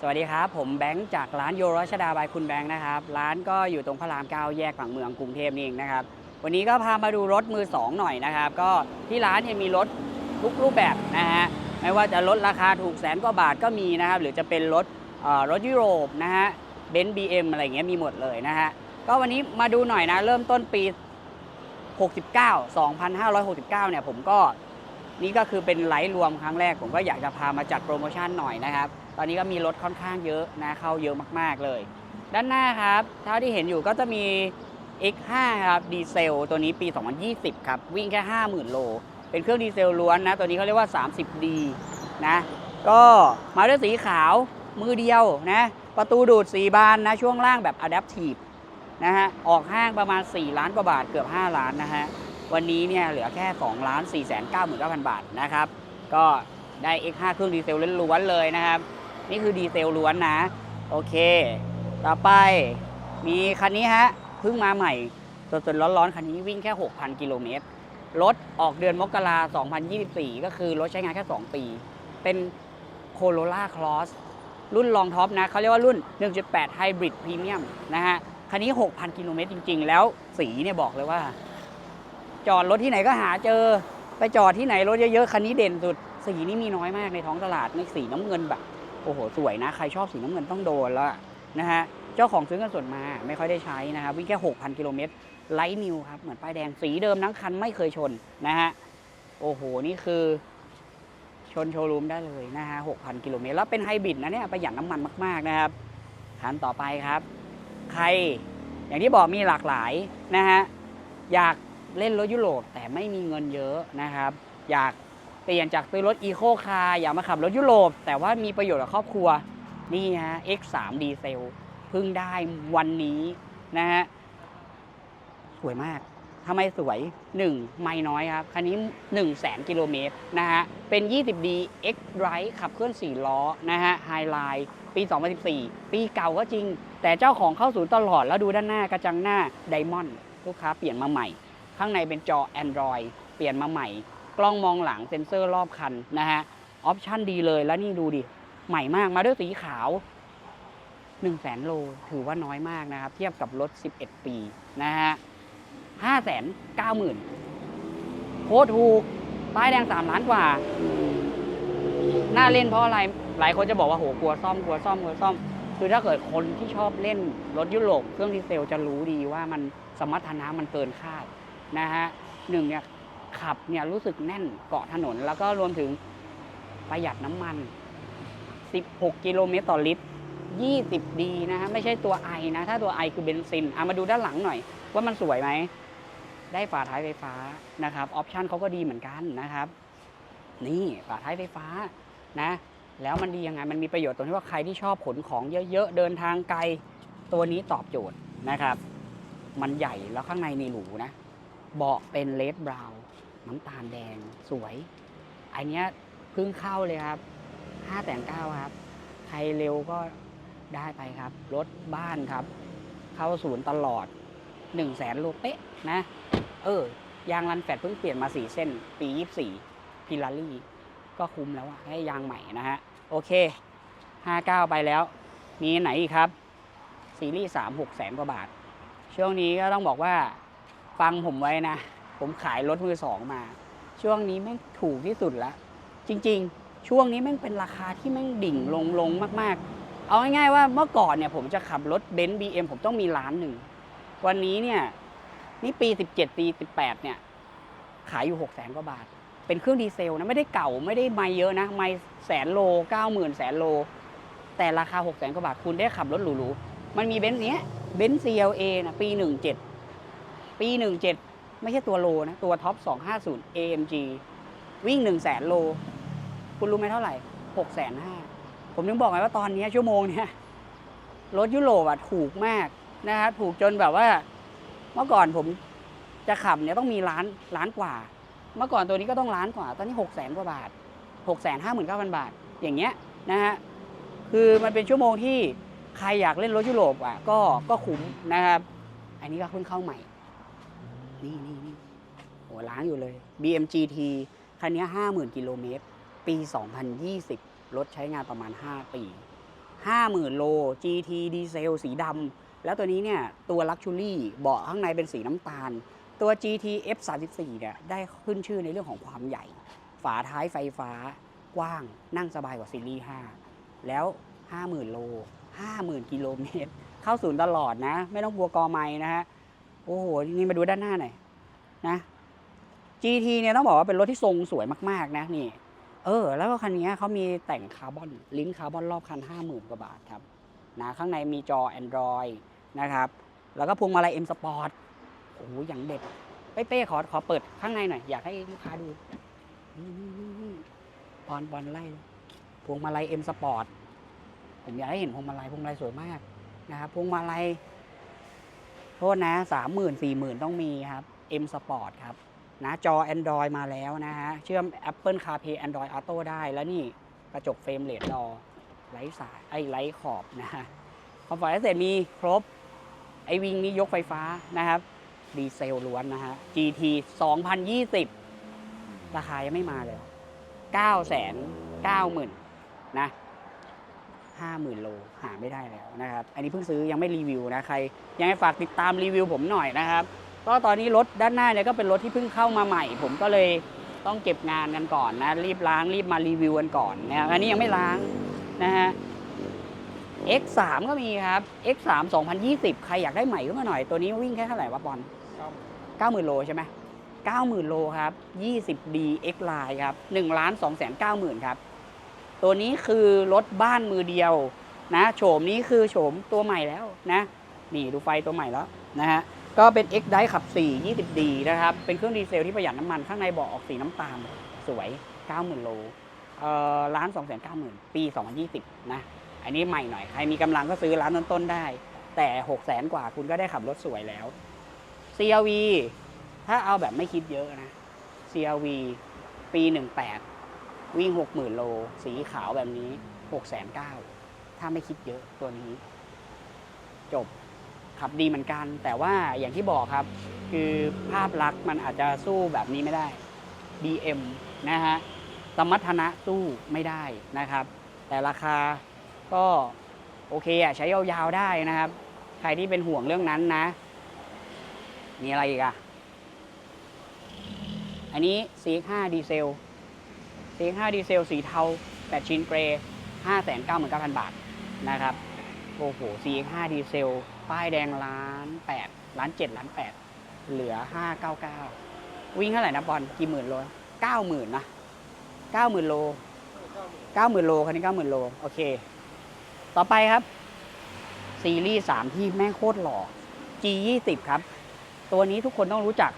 สวัสดีครับ ผมแบงค์จากร้านโยรัชดาบายคุณแบงค์นะครับ ร้านก็อยู่ตรงพระราม9แยกฝั่งเมืองกรุงเทพนี่เองนะครับ วันนี้ก็พามาดูรถมือ 2 หน่อยนะครับ ก็ที่ร้านเนี่ยมีรถทุกรูปแบบนะฮะไม่ว่าจะลดราคาถูกแสนกว่าบาทก็มีนะครับ หรือจะเป็นรถรถยุโรปนะฮะเบนซ์บีเอ็มอะไรเงี้ยมีหมดเลยนะฮะก็วันนี้มาดูหน่อยนะเริ่มต้นปี 69 2569 เนี่ยผมก็นี่ก็คือเป็นไลฟ์รวมครั้งแรก ผมก็อยากจะพามาจัดโปรโมชั่นหน่อยนะครับ ตอนนี้ก็มีรถค่อนข้างเยอะนะเข้าเยอะมากๆเลย ด้านหน้าครับเท่าที่เห็นอยู่ก็จะมี X5 ครับดีเซลตัวนี้ปี 2020 ครับ วิ่งแค่ 50,000 โล เป็นเครื่องดีเซลล้วนนะ ตัวนี้เขาเรียกว่า 30D นะ ก็มาด้วยสีขาวมือเดียวนะ ประตูดูด 4 บานนะ ช่วงล่างแบบ Adaptive นะฮะ ออกห้างประมาณ 4 ล้านกว่าบาทเกือบ 5 ล้านนะฮะ วันนี้เนี่ยเหลือแค่2ล้าน4 9 9 0 0 0 บาทนะครับ ก็ได้ X5 เครื่องดีเซลล้วนๆเลยนะครับ นี่คือดีเซลล้วนนะ โอเค ต่อไปมีคันนี้ฮะเพิ่งมาใหม่สดๆร้อนๆ คันนี้วิ่งแค่ 6,000 กิโลเมตร รถออกเดือนมกราคม2024 ก็คือรถใช้งานแค่ 2 ปี เป็นโคโรล่าคลอสรุ่นรองท็อปนะเขาเรียกว่ารุ่น 1.8 Hybrid Premium นะฮะ คันนี้ 6,000 กิโลเมตรจริง ๆ แล้วสีเนี่ยบอกเลยว่า จอดรถที่ไหนก็หาเจอ ไปจอดที่ไหนรถเยอะๆ คันนี้เด่นสุด สีนี่มีน้อยมากในท้องตลาดในสีน้ำเงินแบบ โอ้โห สวยนะ ใครชอบสีน้ำเงินต้องโดนแล้วนะฮะ เจ้าของซื้อกันสดมาไม่ค่อยได้ใช้นะครับ วิ่งแค่ 6,000 กิโลเมตรไลท์นิวครับ เหมือนป้ายแดงสีเดิมทั้งคันไม่เคยชนนะฮะ โอ้โห นี่คือชนโชว์รูมได้เลยนะฮะ 6,000 กิโลเมตร แล้วเป็นไฮบริดนะเนี่ยประหยัดน้ำมันมากๆนะครับคันต่อไปครับ ใครอย่างที่บอกมีหลากหลายนะฮะ อยากเล่นรถยุโรปแต่ไม่มีเงินเยอะนะครับ อยาก เปลี่ยนจากซื้อรถอีโคคาร์อยากมาขับรถยุโรป แต่ว่ามีประโยชน์กับครอบครัว นี่ฮะ X3 ดีเซลเพิ่งได้วันนี้นะฮะ สวยมากทำไมสวย 1 ไม่น้อยครับ คันนี้ 1 0 0 0 0แสนกิโลเมตรนะฮะ เป็น 20D X Drive ขับเคลื่อน 4 ล้อนะฮะ Highline ปี 2014 ปีเก่าก็จริง แต่เจ้าของเข้าศูนย์ตลอดแล้วดูด้านหน้ากระจังหน้า Diamond ลูกค้าเปลี่ยนมาใหม่ ข้างในเป็นจอ Android เปลี่ยนมาใหม่ กล้องมองหลังเซ็นเซอร์รอบคันนะฮะออปชั่นดีเลยแล้วนี่ดูดิ ใหม่มากมาด้วยสีขาว 1 0 0 0 0แสนโล ถือว่าน้อยมากนะครับ เทียบกับรถ 11 ปีนะฮะ5 9 0 0 0 0โคตรถูกป้ายแดง3ล้านกว่า น่าเล่นเพราะอะไร หลายคนจะบอกว่าโหกลัวซ่อมกลัวซ่อมกลัวซ่อม คือถ้าเกิดคนที่ชอบเล่นรถยุโรปเครื่องดีเซลจะรู้ดีว่ามันสมรรถนะมันเกินคาดนะฮะหนึ่งเนี่ย ขับเนี่ยรู้สึกแน่นเกาะถนน แล้วก็รวมถึงประหยัดน้ำมัน 16 กิโลเมตรต่อลิตร 20 ดีนะฮะไม่ใช่ตัวไอนะ ถ้าตัวไอคือเบนซินเอามาดูด้านหลังหน่อย ว่ามันสวยไหม ได้ฝาท้ายไฟฟ้านะครับออปชันเขาก็ดีเหมือนกันนะครับ นี่ฝาท้ายไฟฟ้านะ แล้วมันดียังไง มันมีประโยชน์ตรงที่ว่าใครที่ชอบขนของเยอะๆ เดินทางไกลตัวนี้ตอบโจทย์นะครับ มันใหญ่แล้วข้างในนี่หรูนะ เบาะเป็นเลดบราวน์ น้ำตาลแดงสวย อันเนี้ยเพิ่งเข้าเลยครับ5แต่งเก้าครับ ใครเร็วก็ได้ไปครับ รถบ้านครับ เข้าศูนย์ตลอด1 0 0 0 0แสนโลเป๊ะนะ เออยางรันแฟดเพิ่งเปลี่ยนมา4เส้น ปี24พิลารี่ ก็คุ้มแล้วอะให้ยางใหม่นะฮะ โอเค59ไปแล้ว มีไหนอีกครับ ซีรีส์3 6แสนกว่าบาท ช่วงนี้ก็ต้องบอกว่าฟังผมไว้นะ ผมขายรถมือสองมา ช่วงนี้แม่งถูกที่สุดละ จริงๆ ช่วงนี้แม่งเป็นราคาที่แม่งดิ่งลงลงมากๆ เอาง่ายๆว่าเมื่อก่อนเนี่ยผมจะขับรถเบนซ์บีเอ็มผมต้องมีล้านหนึ่ง วันนี้เนี่ยนี่ปี 17 ปี 18 เนี่ย ขายอยู่6แสนกว่าบาท เป็นเครื่องดีเซลนะไม่ได้เก่าไม่ได้ไม่เยอะนะ ไม่แสนโล 90,000 แสนโล แต่ราคา6แสนกว่าบาทคุณได้ขับรถหรูๆมันมีเบนซ์เนี้ยเบนซ์ CLA นะปี 17 ปี 17 ไม่ใช่ตัวโลนะตัวท็อป 250 AMG วิ่ง 1 0 0 0 0แสนโล คุณรู้ไหมเท่าไหร่6แสนห้าผมถึงบอกไงว่าตอนนี้ชั่วโมงเนี้ยรถยุโรปอะถูกมากนะครับถูกจนแบบว่า เมื่อก่อนผมจะขับเนี่ยต้องมีล้านล้านกว่า เมื่อก่อนตัวนี้ก็ต้องล้านกว่า ตอนนี้หกแสนกว่าบาทหกแสนห้าหมื่นเก้าพันบาท อย่างเงี้ยนะฮะคือมันเป็นชั่วโมงที่ใครอยากเล่นรถยุโรปอะก็ก็คุ้มนะครับ อันนี้ก็เพิ่งเข้าใหม่ นี่นี่นี่โหล้างอยู่เลย BMGT คันนี้ห้าหมื่นกิโลเมตร ปี 2020 รถใช้งานประมาณ 5 ปี 50,000 โล GT ดีเซล สีดำ แล้วตัวนี้เนี่ย ตัว Luxury เบาะข้างในเป็นสีน้ำตาล ตัว GT F34 เนี่ยได้ขึ้นชื่อในเรื่องของความใหญ่ ฝาท้ายไฟฟ้ากว้างนั่งสบายกว่าซีรีส์ 5 แล้ว 50,000 โล 50,000 กิโลเมตร เข้าศูนย์ตลอดนะ ไม่ต้องกลัวกอไม้นะฮะ โอ้โหนี่มาดูด้านหน้าหน่อยนะ GT เนี่ยต้องบอกว่าเป็นรถที่ทรงสวยมากๆนะนี่ เออ แล้วก็คันนี้เขามีแต่งคาร์บอนลิ้นคาร์บอนรอบคัน 50,000 กว่าบาทครับนะข้างในมีจอ Android นะครับ แล้วก็พวงมาลัย M Sport โอ้โหอย่างเด็ดเป้เป้ขอขอเปิดข้างในหน่อย อยากให้ลูกค้าดูบอลบอลไล่พวงมาลัย M Sport ผมอยากให้เห็นพวงมาลัยพวงมาลัยสวยมากนะครับพวงมาลัย โทษนะสามหมื่นสี่หมื่นต้องมีครับ M Sport ครับนะจอ Android มาแล้วนะฮะ เชื่อม Apple CarPlay Android Auto ได้แล้วนี่กระจกเฟรมเรทดอไร้สายไอ้ไร้ขอบนะฮะคอมฟอร์ตเสร็จมีครบ ไอวิงนี้ยกไฟฟ้านะครับ ดีเซลล้วนนะฮะ GT 2020 ราคายังไม่มาเลย 9 9 0 0 0 0นะ 50,000 โล หาไม่ได้แล้วนะครับ อันนี้เพิ่งซื้อยังไม่รีวิวนะ ใคร ยังไงฝากติดตามรีวิวผมหน่อยนะครับ ก็ตอนนี้รถด้านหน้าเนี่ยก็เป็นรถที่เพิ่งเข้ามาใหม่ ผมก็เลยต้องเก็บงานกันก่อนนะ รีบล้างรีบมารีวิวกันก่อนนะครับอันนี้ยังไม่ล้างนะฮะ X3 ก็มีครับ X3 2020 ใครอยากได้ใหม่ขึ้นมาหน่อย ตัวนี้วิ่งแค่เท่าไหร่วะบอล90,000 โลใช่ไหม90,000 โลครับ 20D X Line ครับ1ล้าน2 9 0 0 0 0ครับ ตัวนี้คือรถบ้านมือเดียวนะโฉมนี้คือโฉมตัวใหม่แล้วนะนี่ดูไฟตัวใหม่แล้วนะฮะก็เป็น X Drive ขับ 4 20D นะครับ เป็นเครื่องดีเซลที่ประหยัดน้ำมัน ข้างในเบาะออกสีน้ำตาล สวย 90,000 โลเอ่อล้าน2 9 0 0 0 0 ปี 2020 นะ อันนี้ใหม่หน่อย ใครมีกำลังก็ซื้อร้านต้นๆได้ แต่ 6 0 0 0 0 0 กว่าคุณก็ได้ขับรถสวยแล้ว CRV ถ้าเอาแบบไม่คิดเยอะนะ CRV ปี 18 วิ่ง 60,000 โล สีขาวแบบนี้6,900,000ถ้าไม่คิดเยอะตัวนี้ จบขับดีเหมือนกัน แต่ว่าอย่างที่บอกครับ คือภาพลักษณ์มันอาจจะสู้แบบนี้ไม่ได้ BM นะฮะสมรรถนะสู้ไม่ได้นะครับ แต่ราคาก็โอเคอะใช้ยาวๆได้นะครับ ใครที่เป็นห่วงเรื่องนั้นนะ มีอะไรอีกอะอันนี้ CX5 ดีเซล CX5 ดีเซลสีเทา8ชิ้นเกรย์599,000 บาทนะครับ โอ้โห CX5 ดีเซล ป้ายแดงล้าน8ล้าน7ล้าน8เหลือ 599 วิ่งเท่าไหร่นะบอลกี่หมื่นโล90,000นะ90,000โล90,000โลคันนี้90,000โลโอเค ต่อไปครับ ซีรีส์3ที่แม่งโคตรหล่อ G20 ครับ ตัวนี้ทุกคนต้องรู้จัก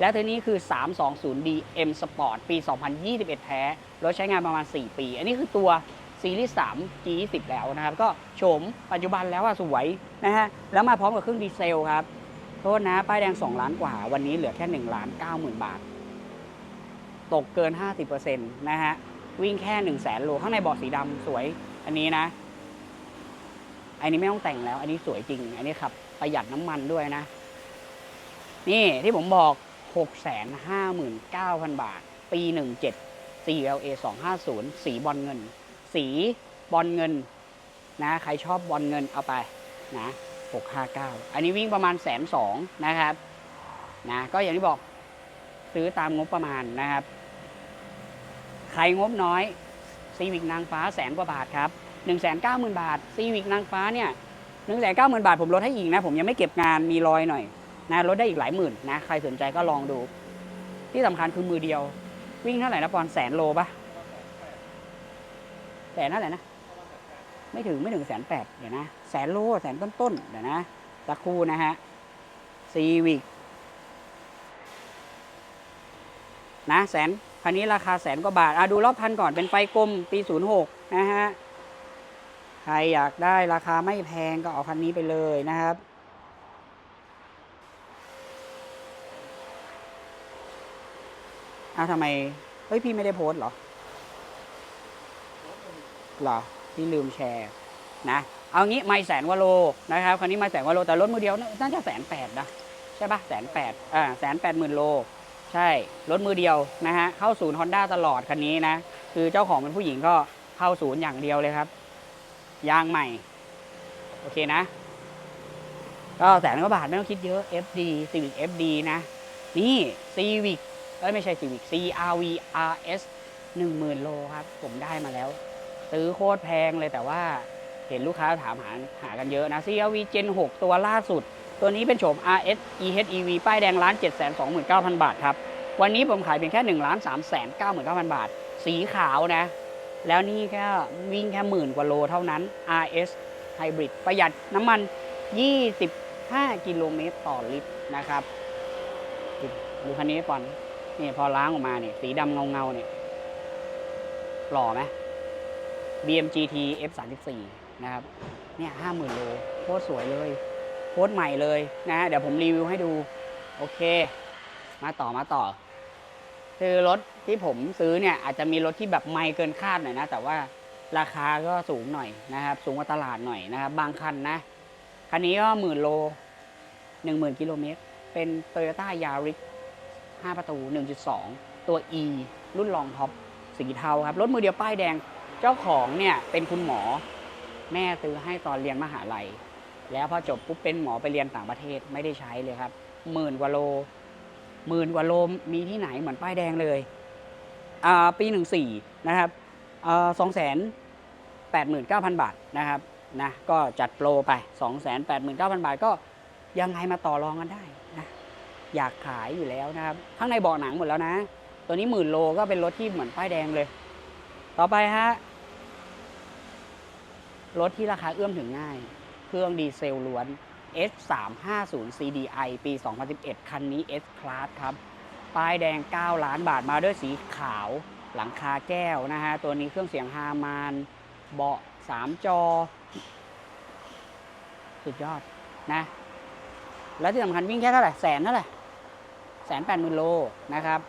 และตัวนี้คือ 320D M Sport ปี 2021 แท้รถใช้งานประมาณ 4 ปี อันนี้คือตัวซีรีส์3 G20 แล้วนะครับ ก็โฉมปัจจุบันแล้วอะสวยนะฮะ แล้วมาพร้อมกับเครื่องดีเซลครับ โทษนะ ป้ายแดง 2 ล้านกว่า วันนี้เหลือแค่1ล้าน9หมื่นบาท ตกเกิน 50%นะฮะ วิ่งแค่1 0 0 0 0แสนโล ข้างในเบาะสีดำสวย อันนี้นะ อันนี้ไม่ต้องแต่งแล้ว อันนี้สวยจริง อันนี้ขับประหยัดน้ำมันด้วยนะ นี่ที่ผมบอก 659,000 บาท ปี 17 CLA 250 สีบอลเงิน สีบอลเงินนะใครชอบบอลเงินเอาไปนะ659 อันนี้วิ่งประมาณแสนสองนะครับนะก็อย่างที่บอกซื้อตามงบประมาณนะครับ ใครงบน้อยซีวิกนางฟ้าแสนกว่าบาทครับ1 9 0 0 0 0 บาทซีวิกนางฟ้าเนี่ย1 9 0 0 0 0 บาทผมลดให้อีกนะ ผมยังไม่เก็บงานมีรอยหน่อย นะลดได้อีกหลายหมื่นนะใครสนใจก็ลองดู ที่สำคัญคือมือเดียว วิ่งเท่าไหร่นะปอนแสนโลปะแสนเท่าไหร่นะไม่ถึงไม่ถึงแสนแปดเดี๋ยวนะแสนโลแสนต้นๆเดี๋ยวนะสักครู่นะฮะซีวิกนะแสนคันนี้ราคาแสนกว่าบาทอะดูรอบพันก่อนเป็นไฟกลมปีศูนย์หกนะฮะใครอยากได้ราคาไม่แพงก็เอาคันนี้ไปเลยนะครับ อ้าวทำไม เฮ้ย พี่ไม่ได้โพสต์เหรอหรอ พี่ลืมแชร์ นะ เอางี้ไม่แสนวโลนะครับคันนี้ไม่แสนวโล แต่รถมือเดียวน่าจะแสนแปดนะ ใช่ปะแสนแปดอ่าแสนแปดหมื่นโล ใช่ รถมือเดียวนะฮะ เข้าศูนย์ฮอนด้าตลอดคันนี้นะ คือเจ้าของเป็นผู้หญิงก็เข้าศูนย์อย่างเดียวเลยครับ ยางใหม่ โอเคนะ ก็แสนกว่าบาทไม่ต้องคิดเยอะ FD Civic FD นะ นี่ Civic เอ้ยไม่ใช่ Civic CRV RS 10,000 โลครับ ผมได้มาแล้ว ซื้อโคตรแพงเลยแต่ว่าเห็นลูกค้าถามหาหากันเยอะนะ CRV Gen 6 ตัวล่าสุด ตัวนี้เป็นโฉม RS EHEV ป้ายแดงล้าน729,000 บาทครับ วันนี้ผมขายเพียงแค่1ล้าน399,000 บาท สีขาวนะ แล้วนี่แค่วิ่งแค่หมื่นกว่าโลเท่านั้น RS Hybrid ประหยัดน้ำมัน 25 กิโลเมตรต่อลิตรนะครับดูคันนี้ก่อน นี่พอล้างออกมาเนี่ยสีดำเงาเงาๆเนี่ยหล่อไหม BMGT F34 นะครับ เนี่ยห้าหมื่นโลโคตรสวยเลยโคตรใหม่เลยนะฮะเดี๋ยวผมรีวิวให้ดู โอเค มาต่อมาต่อ คือรถที่ผมซื้อเนี่ยอาจจะมีรถที่แบบไม่เกินคาดหน่อยนะ แต่ว่าราคาก็สูงหน่อยนะครับ สูงกว่าตลาดหน่อยนะครับ บางคันนะ คันนี้ก็หมื่นโลหนึ่งหมื่นกิโลเมตร เป็น Toyota Yaris 5 ประตู 1.2 ตัว E รุ่นรองท็อปสีเทาครับ รถมือเดียวป้ายแดง เจ้าของเนี่ยเป็นคุณหมอ แม่ซื้อให้ตอนเรียนมหาลัย แล้วพอจบปุ๊บเป็นหมอไปเรียนต่างประเทศไม่ได้ใช้เลยครับ หมื่นกว่าโล หมื่นกว่าโลมีที่ไหนเหมือนป้ายแดงเลยอ่าปีหนึ่งสี่นะครับสองแสนแปดหมื่นเก้าพันบาทนะครับ นะ ก็จัดโปรไปสองแสนแปดหมื่นเก้าพันบาทก็ยังไงมาต่อรองกันได้ อยากขายอยู่แล้วนะครับ ข้างในเบาะหนังหมดแล้วนะ ตัวนี้หมื่นโลก็เป็นรถที่เหมือนป้ายแดงเลย ต่อไปฮะรถที่ราคาเอื้อมถึงง่าย เครื่องดีเซลล้วน S 3 5 0 CDI ปี 2011 คันนี้ S Class ครับ ป้ายแดง 9 ล้านบาทมาด้วยสีขาว หลังคาแก้วนะฮะ ตัวนี้เครื่องเสียงฮามาน เบาะ 3 จอ สุดยอดนะ แล้วที่สำคัญวิ่งแค่เท่าไหร่ แสนเท่าไหร่ แสนแปดหมื่นโลนะครับ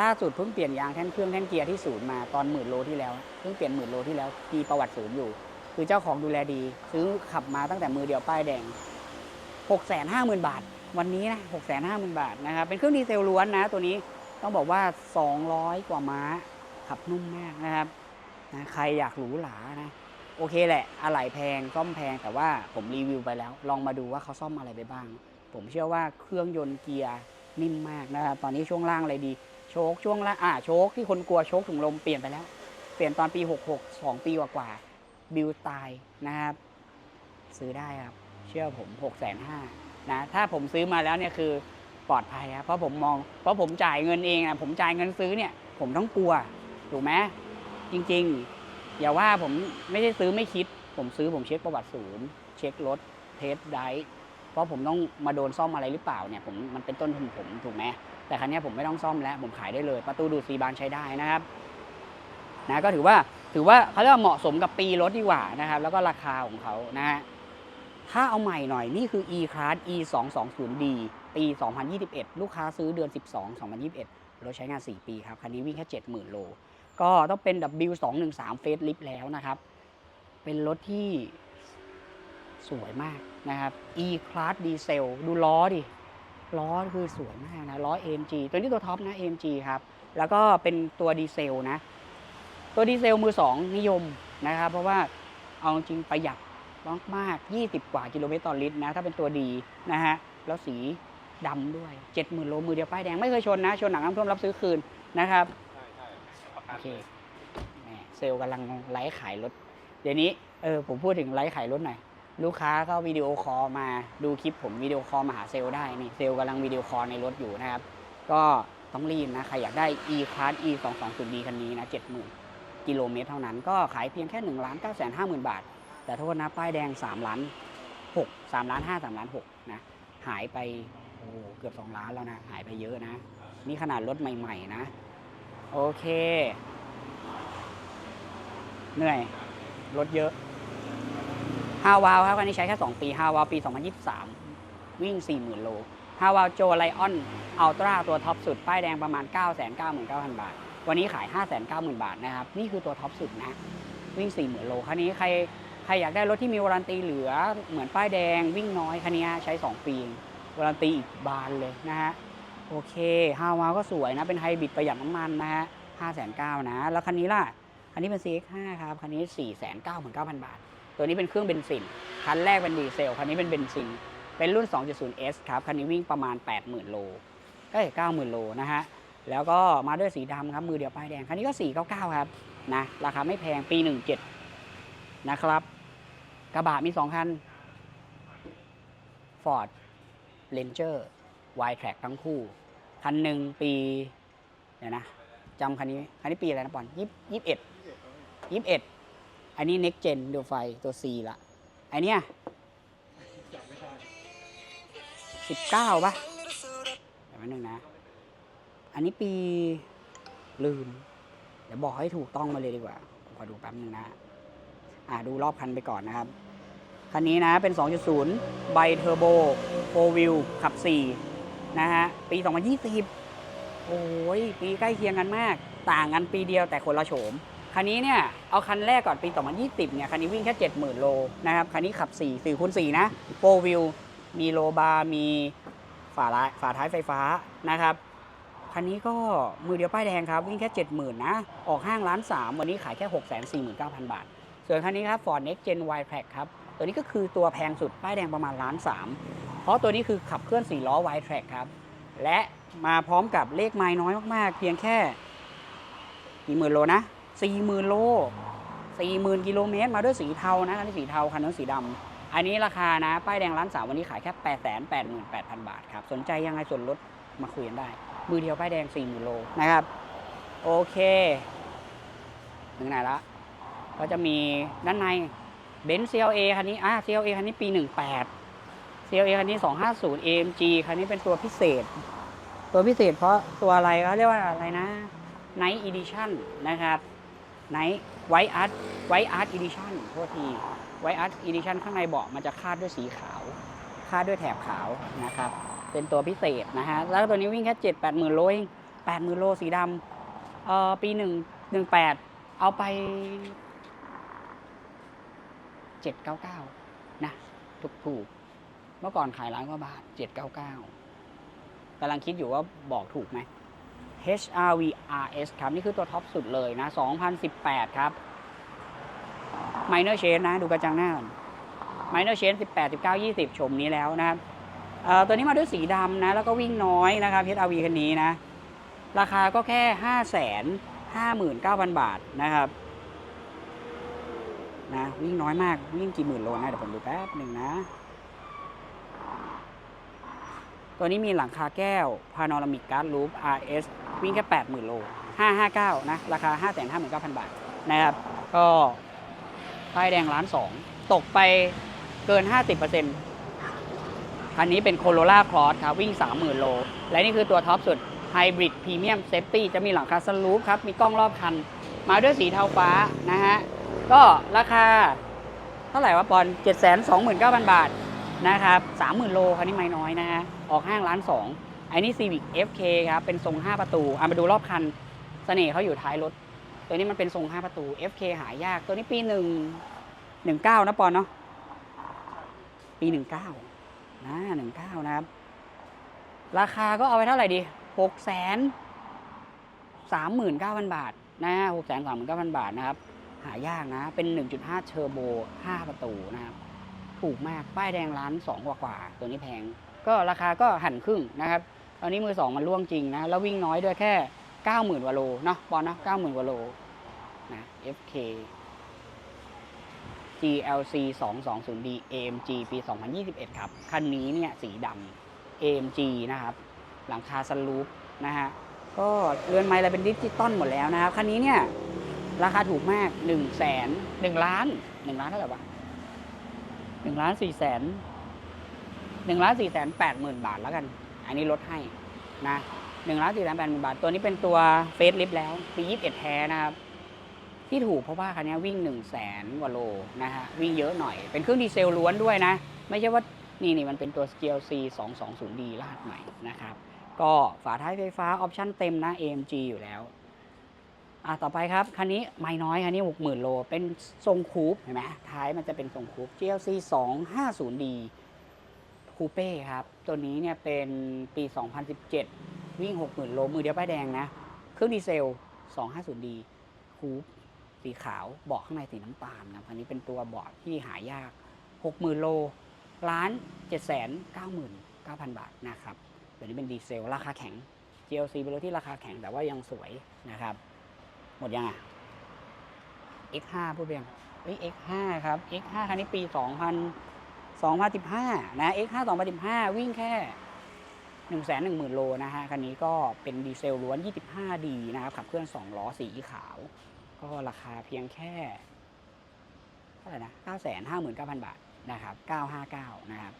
ล่าสุดเพิ่งเปลี่ยนยางแท่นเครื่องแท่นเกียร์ที่ศูนย์มาตอนหมื่นโลที่แล้วเพิ่งเปลี่ยนหมื่นโลที่แล้วมีประวัติศูนย์อยู่ คือเจ้าของดูแลดี ซื้อขับมาตั้งแต่มือเดียวป้ายแดง6 5 0 0 0 0บาท วันนี้นะ6 5 0 0 0 0บาทนะครับเป็นเครื่องดีเซลล้วนนะตัวนี้ต้องบอกว่า 200 กว่าม้า ขับนุ่มมากนะครับนะใครอยากหรูหรานะโอเคแหละอะไหล่แพงซ่อมแพงแต่ว่าผมรีวิวไปแล้ว ลองมาดูว่าเขาซ่อมอะไรไปบ้าง ผมเชื่อว่าเครื่องยนต์เกียร์ นิ่มมากนะครับ ตอนนี้ช่วงล่างอะไรดี โชคช่วงล่างอ่าโชคที่คนกลัวโชคถุงลมเปลี่ยนไปแล้ว เปลี่ยนตอนปี 66 2 ปีกว่าๆบิวตายนะครับ ซื้อได้ครับ เชื่อผม6 5 0 0 0นะถ้าผมซื้อมาแล้วเนี่ยคือปลอดภัยครับเพราะผมมองเพราะผมจ่ายเงินเองนะผมจ่ายเงินซื้อเนี่ย ผมต้องกลัวถูกไหมจริงๆ อย่าว่าผมไม่ได้ซื้อไม่คิด ผมซื้อผมเช็คประวัติศูนย์ เช็ครถเทสไดร ฟ์เพราะผมต้องมาโดนซ่อมอะไรหรือเปล่าเนี่ยผมมันเป็นต้นทุนผมถูกไหมแต่คันนี้ผมไม่ต้องซ่อมแล้ว ผมขายได้เลย ประตูดูดซีบานใช้ได้นะครับนะก็ถือว่าถือว่าเขาเรียกว่าเหมาะสมกับปีรถดีกว่านะครับ แล้วก็ราคาของเขานะฮะถ้าเอาใหม่หน่อยนี่คือ e class e 2 2 0 d ปี 2021 ลูกค้าซื้อเดือน 12 2021 รถใช้งาน 4 ปีครับ คันนี้วิ่งแค่ 70,000 โล ก็ต้องเป็น W 2 1 3 Facelift แล้วนะครับ เป็นรถที่สวยมาก นะครับ e class diesel ดูล้อดิ ล้อคือสวยมากนะ ล้อ AMG ตัวนี้ตัวท็อปนะ AMG ครับ แล้วก็เป็นตัวดีเซลนะ ตัวดีเซลมือสองนิยมนะครับ เพราะว่าเอาจริงประหยัดมากๆ20 กว่ากิโลเมตรต่อลิตรนะ ถ้าเป็นตัวดีนะฮะ แล้วสีดำด้วย 70,000 โลมือเดียวป้ายแดงไม่เคยชนนะ ชนหนังน้ำท่วมรับซื้อคืนนะครับใช่ใช่ประกัโอนเคเลยแหมเซลล์กำลังไลฟ์ขายรถ เดี๋ยวนี้เออผมพูดถึงไลฟ์ขายรถหน่อย ลูกค้าก็วิดีโอคอลมาดูคลิปผมวิดีโอคอลมาหาเซลได้นี่เซลกำลังวิดีโอคอลในรถอยู่นะครับ ก็ต้องรีบนะใครอยากได้ e class e 2 2 0 d คันนี้นะ70,000กิโลเมตรเท่านั้นก็ขายเพียงแค่1ล้าน9 5 0 0 0 บาท แต่โทษนะป้ายแดง3ล้าน6 3ล้าน5 3ล้าน6นะหายไปโอ้เกือบ 2 ล้านแล้วนะ หายไปเยอะนะ นี่ขนาดรถใหม่ ๆ นะ โอเค เหนื่อย รถเยอะ ฮาวาวครับคันนี้ใช้แค่ 2 ปีฮาวาวปี 2023 วิ่ง 40,000 โลฮาวาวโจไลออนอัลตร้าตัวท็อปสุด ป้ายแดงประมาณ 999,000 บาท วันนี้ขาย 590,000 บาทนะครับ นี่คือตัวท็อปสุดนะวิ่ง 40,000 โลคันนี้ใครใครอยากได้รถที่มีวารันตีเหลือเหมือนป้ายแดง วิ่งน้อยคันนี้ใช้ 2 ปีวารันตีอีกบานเลยนะฮะโอเคฮาวาวก็สวยนะ เป็นไฮบริดประหยัดน้ำมันนะฮะ5 9 0 0 0นะ แล้วคันนี้ล่ะ คันนี้เป็น CX5 ครับ คันนี้ 4 9 9 0 0 0 บาท ตัวนี้เป็นเครื่องเบนซิน คันแรกเป็นดีเซล คันนี้เป็นเบนซิน เป็นรุ่น 2.0S ครับ คันนี้วิ่งประมาณ 80,000 โลเอ้ย90,000 โลนะฮะ แล้วก็มาด้วยสีดำครับ มือเดียวป้ายแดง คันนี้ก็ 499 ครับ นะ ราคาไม่แพง ปี 17 นะครับ กระบะมี 2 คัน Ford Ranger Y Track ทั้งคู่ คันหนึ่งปี เดี๋ยวนะจำคันนี้ คันนี้ปีอะไรนะปอนยี่สิบเอ็ดยี่สิบเอ็ด อันนี้ next gen ดูไฟตัว C ละไอเนี้ยสิบเก้าป่ะเดี๋ยวนึงนะ อันนี้ปีลืม เดี๋ยวบอกให้ถูกต้องมาเลยดีกว่าขอดูแป๊บนึงนะ อ่าดูรอบคันไปก่อนนะครับ คันนี้นะเป็น 2.0 ไบเทอร์โบโฟวิลขับ 4 นะฮะ ปี 2020 โอ้ย ปีใกล้เคียงกันมาก ต่างกันปีเดียวแต่คนละโฉม คันนี้เนี่ยเอาคันแรกก่อนปี2020เนี่ยคันนี้วิ่งแค่ 70,000 โลนะครับคันนี้ขับ 4 4คูณ4นะโฟวิลมีโลบาร์มีฝาท้ายฝาท้ายไฟฟ้านะครับคันนี้ก็มือเดียวป้ายแดงครับ วิ่งแค่ 70,000 นะ ออกห้างล้าน3วันนี้ขายแค่ 649,000 บาท ส่วนคันนี้ครับ Ford Next Gen Y Track ครับ ตัวนี้ก็คือตัวแพงสุด ป้ายแดงประมาณล้านสามเพราะตัวนี้คือขับเคลื่อน 4 ล้อ Y Track ครับ และมาพร้อมกับเลขไม้น้อยมาก ๆ เพียงแค่กี่หมื่นโลนะ สี่หมื่นโลสี่หมื่นกิโลเมตร มาด้วยสีเทานะคันนี้สีเทาคันนั้นสีดำอันนี้ราคานะ ป้ายแดงล้านสามวันนี้ขายแค่แปดแสนแปดหมื่นแปดพันบาทครับ สนใจยังไงส่วนลดมาคุยกันได้ มือเดียวป้ายแดงสี่หมื่นโลนะครับ โอเค ถึงไหนละ ก็จะมีด้านในเบนซ์ CLA คันนี้อ่า CLA คันนี้ปี 18 CLA คันนี้ 250 AMG คันนี้เป็นตัวพิเศษ ตัวพิเศษเพราะตัวอะไรเขาเรียกว่าอะไรนะ Night Edition นะครับ Night White Art White Art Edition โทษที White Art Edition ข้างในเบาะมันจะคาดด้วยสีขาว คาดด้วยแถบขาวนะครับเป็นตัวพิเศษนะฮะแล้วตัวนี้วิ่งแค่7 8 0 0 0 0โลเอง80,000โลสีดำเอ่อปี1 18เอาไป799นะถูกถูกเมื่อก่อนขายร้านกว่าบาท799กำลังคิดอยู่ว่าบอกถูกไหม HRV RS ครับ นี่คือตัวท็อปสุดเลยนะ 2018 ครับ Minor Change นะ ดูกระจังหน้า Minor Change 18 19 20 ชมนี้แล้วนะครับตัวนี้มาด้วยสีดำนะ แล้วก็วิ่งน้อยนะครับ HRV คันนี้นะ ราคาก็แค่ 5 59,000 บาทนะครับนะวิ่งน้อยมากวิ่งกี่หมื่นโลนะ เดี๋ยวผมดูแป๊บหนึ่งนะ ตัวนี้มีหลังคาแก้ว Panoramic Glass Roof RS วิ่งแค่ 80,000 โล 559 นะ ราคา 559,000 บาทนะครับ ก็ป้ายแดงล้านสองตกไปเกิน 50%คันนี้เป็น Corolla Cross ครับ วิ่ง 30,000 โล และนี่คือตัวท็อปสุด Hybrid Premium Safety จะมีหลังคาสลูปครับ มีกล้องรอบคัน มาด้วยสีเทาฟ้านะฮะ ก็ราคาเท่าไหร่วะปอนเจ็ดแสนสองหมื่นเก้าพันบาทนะครับสามหมื่นโลคันนี้ไม่น้อยนะฮะ ออกห้างล้านสอง อันนี้ Civic FK ครับ เป็นทรง 5 ประตูอะมาดูรอบคันเสน่ห์เขาอยู่ท้ายรถ ตัวนี้มันเป็นทรง 5 ประตู FK หายาก ตัวนี้ปีหนึ่งหนึ่งเก้านะปอนเนาะ ปีหนึ่งเก้านะหนึ่งเก้านะครับ ราคาก็เอาไว้เท่าไหร่ดีหกแสนสามหมื่นเก้าพันบาท นะหกแสนสามหมื่นเก้าพันบาทนะครับ หายากนะ เป็น 1.5 เทอร์โบ 5 ประตูนะครับ ถูกมาก ป้ายแดงล้านสองกว่า ตัวนี้แพง ก็ราคาก็หันครึ่งนะครับ ตอนนี้มือสองมันล่วงจริงนะ แล้ววิ่งน้อยด้วยแค่ 90,000กว่าโลเนาะบอลนะ90,000กว่าโลนะ FK GLC 220D AMG ปี 2021 ครับ คันนี้เนี่ยสีดำ AMG นะครับ หลังคาสลูปนะฮะ ก็เรือนไม้อะไรเป็นดิจิตอลหมดแล้วนะครับ คันนี้เนี่ยราคาถูกมากหนึ่งแสนหนึ่งล้านหนึ่งล้านเท่าไหร่วะหนึ่งล้านสี่แสนหนึ่งล้านสี่แสนแปดหมื่นบาทแล้วกัน อันนี้ลดให้นะหนึ่งล้านสี่แสนแปดหมื่นบาท ตัวนี้เป็นตัวเฟสลิฟแล้วปียี่สิบเอ็ดแท้นะครับ ที่ถูกเพราะว่าคันนี้วิ่ง1นึ่งแสนกว่าโลนะฮะวิ่งเยอะหน่อย เป็นเครื่องดีเซลล้วนด้วยนะ ไม่ใช่ว่านี่นี่มันเป็นตัว GLC 220D รหัสใหม่นะครับ ก็ฝาท้ายไฟฟ้าออปชั่นเต็มนะ AMG อยู่แล้วอะต่อไปครับ คันนี้ไม่น้อยคันนี้ 60,000 โล เป็นทรงคูปเห็นไหมท้ายมันจะเป็นทรงคูป GLC 250D คูเป้ครับ ตัวนี้เนี่ยเป็นปี 2017 วิ่ง 60,000 โลมือเดียวป้ายแดงนะ เครื่องดีเซล 250D คูปสีขาวเบาะข้างในสีน้ำตาลนะครับอันนี้เป็นตัวเบาะที่หายาก 60,000 โลล้าน799,000 บาทนะครับเดี๋ยวนี้เป็นดีเซล ราคาแข็ง GLC เป็นรถที่ราคาแข็งแต่ว่ายังสวยนะครับ หมดยังอะ X5 พูดไปยังเอ้ย X5 ครับ X5 คันนี้ปี 2000 2015 นะ X5 2015 วิ่งแค่ 1 1 0 0 0 0 โลนะฮะ คันนี้ก็เป็นดีเซลล้วน 25D นะครับ ขับเคลื่อน 2 ล้อสีขาว ก็ราคาเพียงแค่เท่าไหร่นะ 959,000 บาทนะครับ 959 นะครับ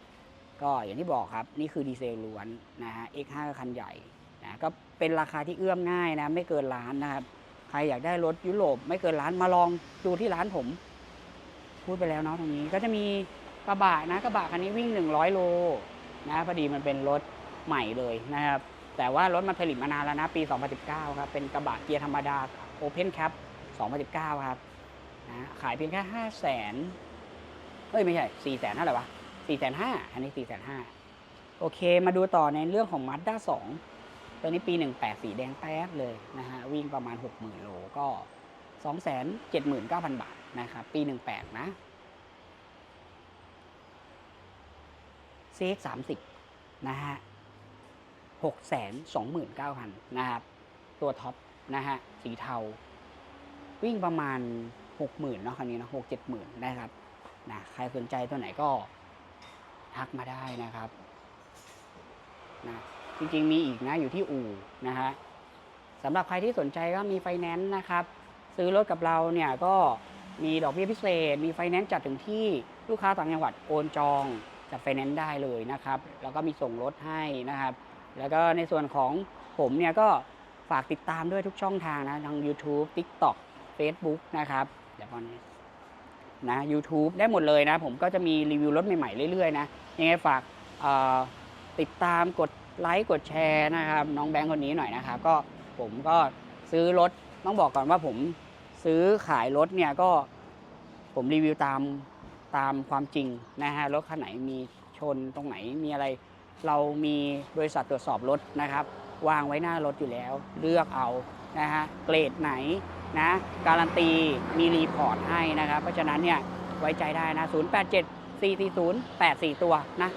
ก็อย่างที่บอกครับ นี่คือดีเซลล้วนนะฮะ X5 คันใหญ่นะ ก็เป็นราคาที่เอื้อมง่ายนะ ไม่เกินล้านนะครับ ใครอยากได้รถยุโรปไม่เกินล้านมาลองดูที่ร้านผม พูดไปแล้วเนาะตรงนี้ ก็จะมี กระบะนะกระบะคันนี้วิ่ง 100 โลนะพอดีมันเป็นรถใหม่เลยนะครับ แต่ว่ารถมันผลิตมานานแล้วนะ ปี 2019 ครับ เป็นกระบะเกียร์ธรรมดา Open Cap 2019 ครับนะขายเพียงแค่ 5 0 0 0 0นเอ้ย ไม่ใช่ 4 0 0 0 0เท่าไหร่วะ4 5 0 0 0อันนี้ 4 5 0 0 0โอเค มาดูต่อในเรื่องของ Mazda 2 ตัวนี้ปี 18 สีแดงแป๊ดเลยนะฮะ วิ่งประมาณ 60,000 โลก็ 279,000 บาทนะครับ ปี 18 นะ CX 30 นะฮะ629,000 นะครับ ตัวท็อปนะฮะสีเทา วิ่งประมาณ 60,000เนาะคันนี้นะหกเนาะ6 70,000นะครับนะใครสนใจตัวไหนก็ทักมาได้นะครับนะจริงๆมีอีกนะอยู่ที่อู่นะฮะสำหรับใครที่สนใจก็มีไฟแนนซ์นะครับ ซื้อรถกับเราเนี่ยก็มีดอกเบี้ยพิเศษ มีไฟแนนซ์จัดถึงที่ลูกค้าต่างจังหวัดโอนจอง จัดไฟแนนซ์ได้เลยนะครับแล้วก็มีส่งรถให้นะครับ แล้วก็ในส่วนของผมเนี่ยก็ฝากติดตามด้วยทุกช่องทางนะ ทาง YouTube TikTok Facebook นะครับเดี๋ยวก่อนนะ YouTube ได้หมดเลยนะ ผมก็จะมีรีวิวรถใหม่ ๆ เรื่อย ๆ นะ ยังไงฝากติดตามกดไลค์กดแชร์นะครับ น้องแบงค์คนนี้หน่อยนะครับ ก็ผมก็ซื้อรถ ต้องบอกก่อนว่าผมซื้อขายรถเนี่ยก็ผมรีวิวตาม ตามความจริงนะฮะรถคันไหนมีชนตรงไหนมีอะไร เรามีบริษัทตรวจสอบรถนะครับ วางไว้หน้ารถอยู่แล้ว เลือกเอานะฮะเกรดไหนนะการันตีมีรีพอร์ตให้นะครับ เพราะฉะนั้นเนี่ยไว้ใจได้นะ 087 440 84 ตัวนะ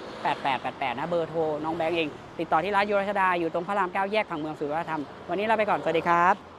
8888 นะเบอร์โทร น้องแบงค์เอง ติดต่อที่ร้านยูรัชดา อยู่ตรงพระราม 9 แยกผังเมืองสุรร์ธรรม วันนี้ลาไปก่อน สวัสดีครับ